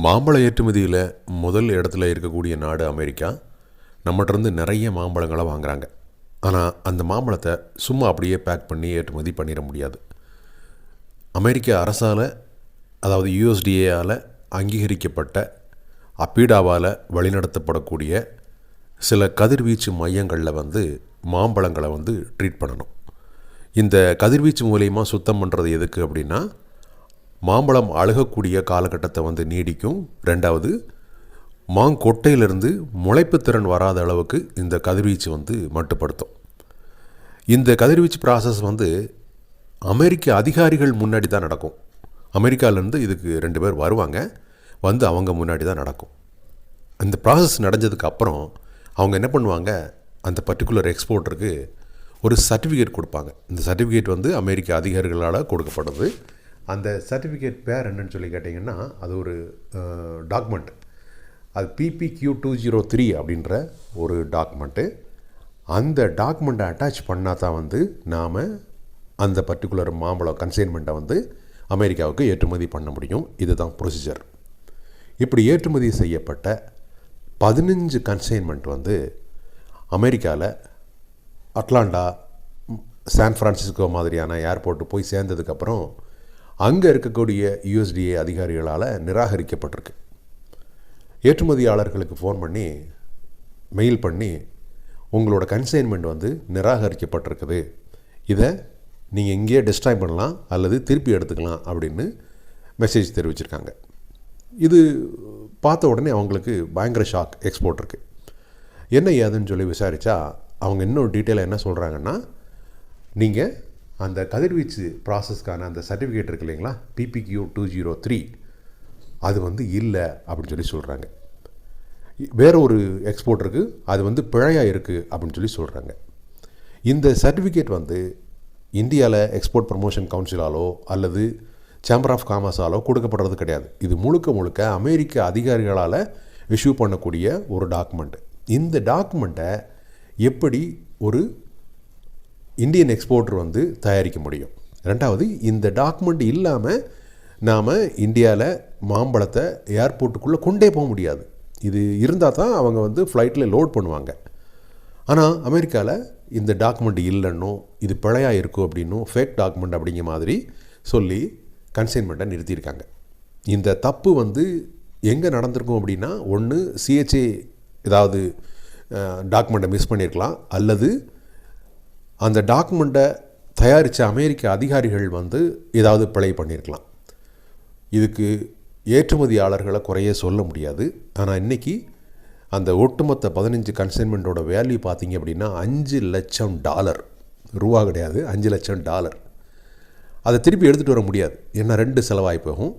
மாம்பழ ஏற்றுமதியில் முதல் இடத்துல இருக்கக்கூடிய நாடு அமெரிக்கா. நம்மகிட்டருந்து நிறைய மாம்பழங்களை வாங்குறாங்க. ஆனால் அந்த மாம்பழத்தை சும்மா அப்படியே பேக் பண்ணி ஏற்றுமதி பண்ணிட முடியாது. அமெரிக்க அரசால் அதாவது யூஎஸ்டிஏயால் அங்கீகரிக்கப்பட்ட அப்பீடாவால் வழிநடத்தப்படக்கூடிய சில கதிர்வீச்சு மையங்களில் வந்து மாம்பழங்களை வந்து ட்ரீட் பண்ணணும். இந்த கதிர்வீச்சு மூலயமா சுத்தம் பண்ணுறது எதுக்கு அப்படின்னா மாம்பழம் அழுகக்கூடிய காலகட்டத்தை வந்து நீடிக்கும். ரெண்டாவது மாங்கொட்டையிலிருந்து முளைப்பு திறன் வராத அளவுக்கு இந்த கதிர்வீச்சு வந்து மட்டுப்படுத்தும். இந்த கதிர்வீச்சு ப்ராசஸ் வந்து அமெரிக்க அதிகாரிகள் முன்னாடி தான் நடக்கும். அமெரிக்காவிலேருந்து இதுக்கு ரெண்டு பேர் வருவாங்க. வந்து அவங்க முன்னாடி தான் நடக்கும். இந்த ப்ராசஸ் நடந்ததுக்கு அப்புறம் அவங்க என்ன பண்ணுவாங்க? அந்த பர்டிகுலர் எக்ஸ்போர்ட்டருக்கு ஒரு சர்டிஃபிகேட் கொடுப்பாங்க. இந்த சர்டிஃபிகேட் வந்து அமெரிக்க அதிகாரிகளால் கொடுக்கப்படுது. அந்த சர்டிஃபிகேட் பேர் என்னன்னு சொல்லி கேட்டிங்கன்னா அது ஒரு டாக்குமெண்ட் அது பிபிக்யூ டூ ஜீரோ த்ரீ அப்படின்ற ஒரு டாக்குமெண்ட்டு அந்த டாக்குமெண்ட்டை அட்டாச் பண்ணால் தான் வந்து நாம் அந்த பர்டிகுலர் மாம்பழம் கன்சைன்மெண்ட்டை வந்து அமெரிக்காவுக்கு ஏற்றுமதி பண்ண முடியும். இதுதான் ப்ரொசீஜர் இப்படி ஏற்றுமதி செய்யப்பட்ட பதினஞ்சு கன்சைன்மெண்ட் வந்து அமெரிக்காவில் அட்லாண்டா சான் ஃப்ரான்சிஸ்கோ மாதிரியான ஏர்போர்ட்டு போய் சேர்ந்ததுக்கப்புறம் அங்கே இருக்கக்கூடிய யூஎஸ்டிஏ அதிகாரிகளால் நிராகரிக்கப்பட்டிருக்கு. ஏற்றுமதியாளர்களுக்கு ஃபோன் பண்ணி மெயில் பண்ணி உங்களோட கன்சைன்மெண்ட் வந்து நிராகரிக்கப்பட்டிருக்குது. இதை நீங்கள் இங்கேயே டிஸ்ட்ராய் பண்ணலாம் அல்லது திருப்பி எடுத்துக்கலாம் அப்படின்னு மெசேஜ் தெரிவிச்சிருக்காங்க. இது பார்த்த உடனே அவங்களுக்கு பயங்கர ஷாக் எக்ஸ்போர்ட் இருக்குது என்ன ஏதுன்னு சொல்லி விசாரித்தா அவங்க இன்னும் டீட்டெயிலாக என்ன சொல்கிறாங்கன்னா நீங்கள் அந்த கதிர்வீச்சு ப்ராசஸ்க்கான அந்த சர்டிஃபிகேட் இருக்கு இல்லைங்களா? பிபிக்யூ டூ ஜீரோ த்ரீ அது வந்து இல்லை அப்படின்னு சொல்லி சொல்கிறாங்க வேற ஒரு எக்ஸ்போர்ட் இருக்குது அது வந்து பிழையாக இருக்குது அப்படின்னு சொல்லி சொல்கிறாங்க இந்த சர்டிஃபிகேட் வந்து இந்தியாவில் எக்ஸ்போர்ட் ப்ரமோஷன் கவுன்சிலாலோ அல்லது சேம்பர் ஆஃப் காமர்ஸாலோ கொடுக்கப்படுறது கிடையாது. இது முழுக்க முழுக்க அமெரிக்க அதிகாரிகளால் இஷ்யூ பண்ணக்கூடிய ஒரு டாக்குமெண்ட் இந்த டாக்குமெண்ட்டை எப்படி ஒரு இந்தியன் எக்ஸ்போர்ட்டர் வந்து தயாரிக்க முடியும். ரெண்டாவது இந்த டாக்குமெண்ட் இல்லாமல் நாம் இந்தியாவில் மாம்பழத்தை ஏர்போர்ட்டுக்குள்ளே கொண்டே போக முடியாது. இது இருந்தால் தான் அவங்க வந்து ஃப்ளைட்டில் லோட் பண்ணுவாங்க. ஆனால் அமெரிக்காவில் இந்த டாக்குமெண்ட் இல்லைன்னும் இது பிழையாக இருக்கும் அப்படின்னும் ஃபேக் டாக்குமெண்ட் அப்படிங்கிற மாதிரி சொல்லி கன்சைன்மெண்ட்டை நிறுத்தியிருக்காங்க. இந்த தப்பு வந்து எங்கே நடந்திருக்கும் அப்படின்னா ஒன்று சிஹெச்ஏ ஏதாவது டாக்குமெண்ட்டை மிஸ் பண்ணியிருக்கலாம் அல்லது அந்த டாக்குமெண்ட்டை தயாரித்த அமெரிக்க அதிகாரிகள் வந்து ஏதாவது பிழை பண்ணியிருக்கலாம் இதுக்கு ஏற்றுமதியாளர்களை குறைய சொல்ல முடியாது. ஆனால் இன்றைக்கி அந்த ஒட்டுமொத்த பதினஞ்சு கன்சைன்மெண்ட்டோட வேல்யூ பார்த்தீங்க அப்படின்னா அஞ்சு லட்சம் டாலர். ரூபா கிடையாது அஞ்சு லட்சம் டாலர். அதை திருப்பி எடுத்துகிட்டு வர முடியாது. ஏன்னா ரெண்டு செலவாகி போகும்.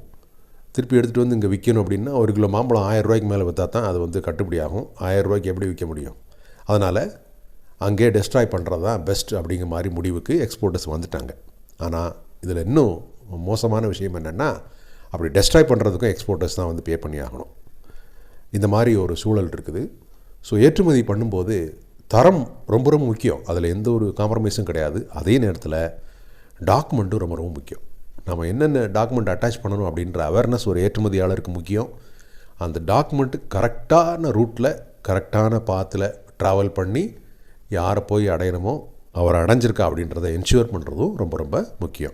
திருப்பி எடுத்துகிட்டு வந்து இங்கே விற்கணும் அப்படின்னா ஒரு கிலோ மாம்பழம் ஆயிரம் ரூபாய்க்கு மேலே விற்றா தான் அது வந்து கட்டுப்படி ஆகும். ஆயிரம் ரூபாய்க்கு எப்படி விற்க முடியும்? அதனால் அங்கே டெஸ்ட்ராய் பண்ணுறது தான் பெஸ்ட் அப்படிங்கிற மாதிரி முடிவுக்கு எக்ஸ்போர்ட்டர்ஸ் வந்துட்டாங்க. ஆனால் இதில் இன்னும் மோசமான விஷயம் என்னென்னா அப்படி டெஸ்ட்ராய் பண்ணுறதுக்கும் எக்ஸ்போர்ட்டர்ஸ் தான் வந்து பே பண்ணி ஆகணும். இந்த மாதிரி ஒரு சூழல் இருக்குது. ஸோ ஏற்றுமதி பண்ணும்போது தரம் ரொம்ப ரொம்ப முக்கியம். அதில் எந்த ஒரு காம்ப்ரமைஸும் கிடையாது. அதே நேரத்தில் டாக்குமெண்ட்டும் ரொம்ப ரொம்ப முக்கியம். நம்ம என்னென்ன டாக்குமெண்ட் அட்டாச் பண்ணணும் அப்படின்ற அவேர்னஸ் ஒரு ஏற்றுமதியாளருக்கு முக்கியம். அந்த டாக்குமெண்ட்டு கரெக்டான ரூட்டில் கரெக்டான பாத்தில் ட்ராவல் பண்ணி யாரை போய் அடையணுமோ அவர் அடைஞ்சிருக்கா அப்படின்றத என்ஷூர் பண்ணுறதும் ரொம்ப ரொம்ப முக்கியம்.